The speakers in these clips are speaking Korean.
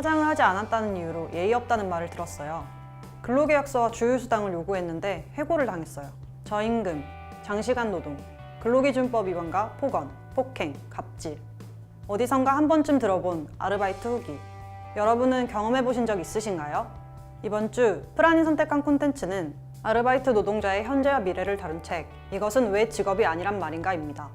화장을 하지 않았다는 이유로 예의 없다는 말을 들었어요. 근로계약서와 주휴수당을 요구했는데 해고를 당했어요. 저임금, 장시간 노동, 근로기준법 위반과 폭언, 폭행, 갑질. 어디선가 한 번쯤 들어본 아르바이트 후기. 여러분은 경험해 보신 적 있으신가요? 이번 주 프란이 선택한 콘텐츠는 아르바이트 노동자의 현재와 미래를 다룬 책 이것은 왜 직업이 아니란 말인가입니다.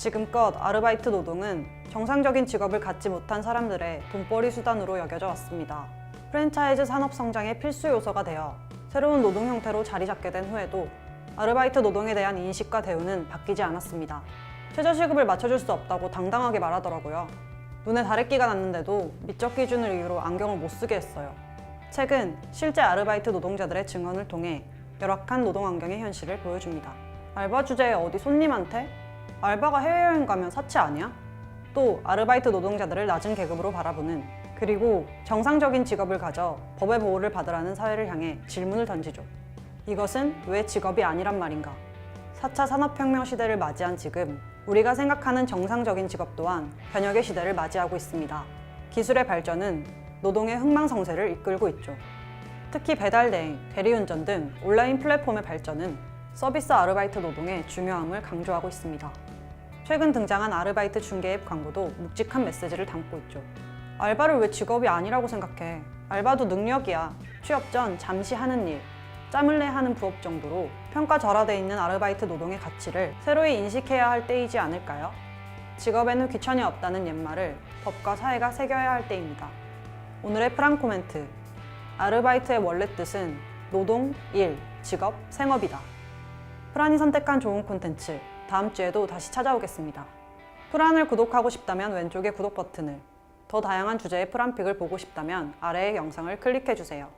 지금껏 아르바이트 노동은 정상적인 직업을 갖지 못한 사람들의 돈벌이 수단으로 여겨져 왔습니다. 프랜차이즈 산업 성장의 필수 요소가 되어 새로운 노동 형태로 자리 잡게 된 후에도 아르바이트 노동에 대한 인식과 대우는 바뀌지 않았습니다. 최저시급을 맞춰줄 수 없다고 당당하게 말하더라고요. 눈에 다래끼가 났는데도 미적 기준을 이유로 안경을 못 쓰게 했어요. 책은 실제 아르바이트 노동자들의 증언을 통해 열악한 노동 환경의 현실을 보여줍니다. 알바 주제에 어디 손님한테? 알바가 해외여행 가면 사치 아니야? 또 아르바이트 노동자들을 낮은 계급으로 바라보는 그리고 정상적인 직업을 가져 법의 보호를 받으라는 사회를 향해 질문을 던지죠. 이것은 왜 직업이 아니란 말인가? 4차 산업혁명 시대를 맞이한 지금 우리가 생각하는 정상적인 직업 또한 변혁의 시대를 맞이하고 있습니다. 기술의 발전은 노동의 흥망성쇠를 이끌고 있죠. 특히 배달 대행, 대리운전 등 온라인 플랫폼의 발전은 서비스 아르바이트 노동의 중요함을 강조하고 있습니다. 최근 등장한 아르바이트 중개 앱 광고도 묵직한 메시지를 담고 있죠. 알바를 왜 직업이 아니라고 생각해? 알바도 능력이야. 취업 전 잠시 하는 일, 짬을 내 하는 부업 정도로 평가절하돼 있는 아르바이트 노동의 가치를 새로이 인식해야 할 때이지 않을까요? 직업에는 귀천이 없다는 옛말을 법과 사회가 새겨야 할 때입니다. 오늘의 프랑 코멘트. 아르바이트의 원래 뜻은 노동, 일, 직업, 생업이다. 프란이 선택한 좋은 콘텐츠. 다음 주에도 다시 찾아오겠습니다. 프란을 구독하고 싶다면 왼쪽의 구독 버튼을, 더 다양한 주제의 프란픽을 보고 싶다면 아래의 영상을 클릭해 주세요.